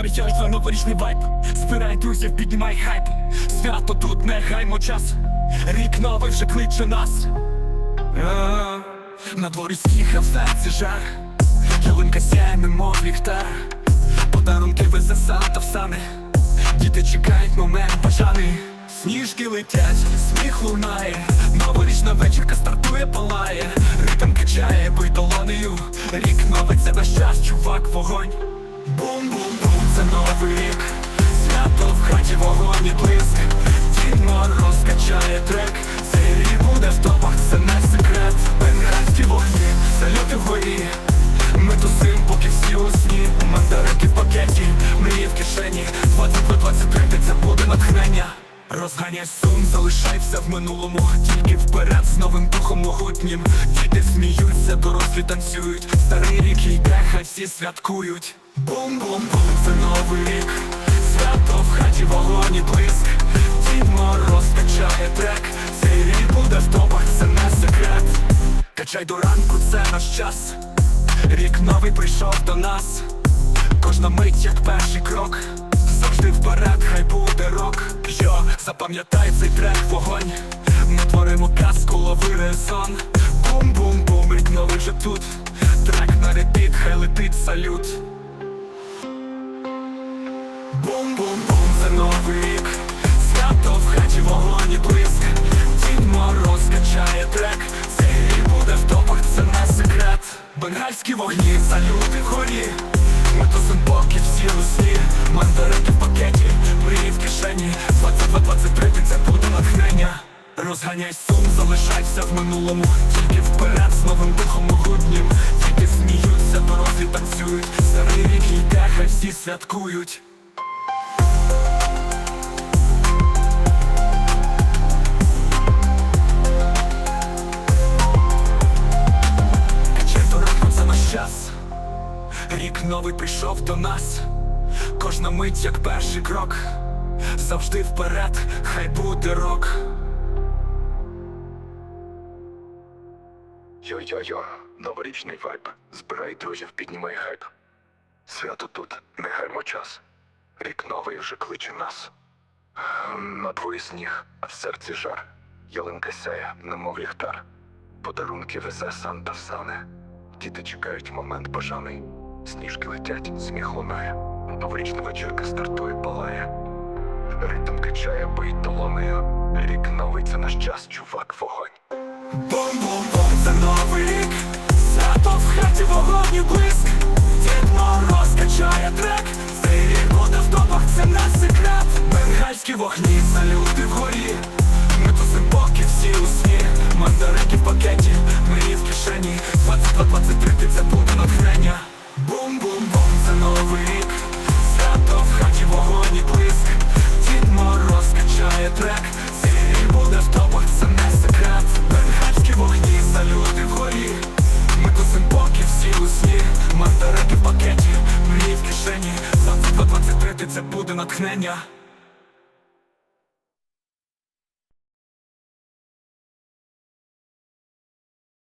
обіцяєш за новорічний вайб. Збирай друзів, піднімай хайп. Свято тут не гаймо час. Рік новий вже кличе нас. На дворі сніг, а в серці жар Ялинка сяє, немов ліхтар Подарунки везе Санта в сани. Діти чекають момент бажаний. Сніжки летять, сміх лунає. Новорічна вечірка стартує, палає. Ритм качає, бий долонею. Рік новий, це наш час, чувак, вогонь. Бум-бум-бум, це новий рік. Свято в хаті вогонь і блиск. Дід Мороз качає трек. Цей рік буде в топах, це не секрет. Бенгальські вогні, салюти вгорі. Ми тусим, поки всі у сні. Мандаринки в пакеті, мрії в кишені. 22-23, це буде натхнення. Розганяй сум, залишайся в минулому. Тільки вперед з новим духом могутнім. Діти сміються, дорослі танцюють. Старий рік йде, хай всі святкують Бум-бум-бум, це новий рік. Свято в хаті вогонь блиск. Дід Мороз качає трек. Цей рік буде в топах, це не секрет. Качай до ранку, це наш час. Рік новий прийшов до нас. Кожна мить як перший крок. Завжди вперед, хай буде рок. Йо, запам'ятай цей трек вогонь. Ми творимо казку, лови резон. Бум-бум-бум, рік новий вже тут. Трек на репіт, хай летить салют Бум-бум-бум, це новий рік. Свято в хаті вогонь і блиск. Дід Мороз качає трек. Цей буде в топах, це не секрет. Бенгальські вогні, салюти вгорі. Ми тусим поки всі у сні Мандаринки в пакеті, мрії в кишені. 22-23, це буде натхнення. Розганяй сум, залишайся в минулому. Тільки вперед з новим духом могутнім Діти сміються, дорослі танцюють. Старий рік йде, хай всі святкують новий прийшов до нас Кожна мить як перший крок Завжди вперед, хай буде рок Йо-йо-йо, новорічний вайб. Збирай друзів, піднімай хайп. Свято тут, не гаймо час. Рік новий вже кличе нас. На дворі сніг, а в серці жар. Ялинка сяє, немов ліхтар. Подарунки везе Санта в сани. Діти чекають момент бажаний. Сніжки летять, сміх лунає. Новорічна вечірка стартує, палає. Ритм качає, бий долонею. Рік новий наш час, чувак, вогонь. Бом-бом-бом, це новий рік зато в хаті вогонь і блиск Мандаринки в пакеті, мрії в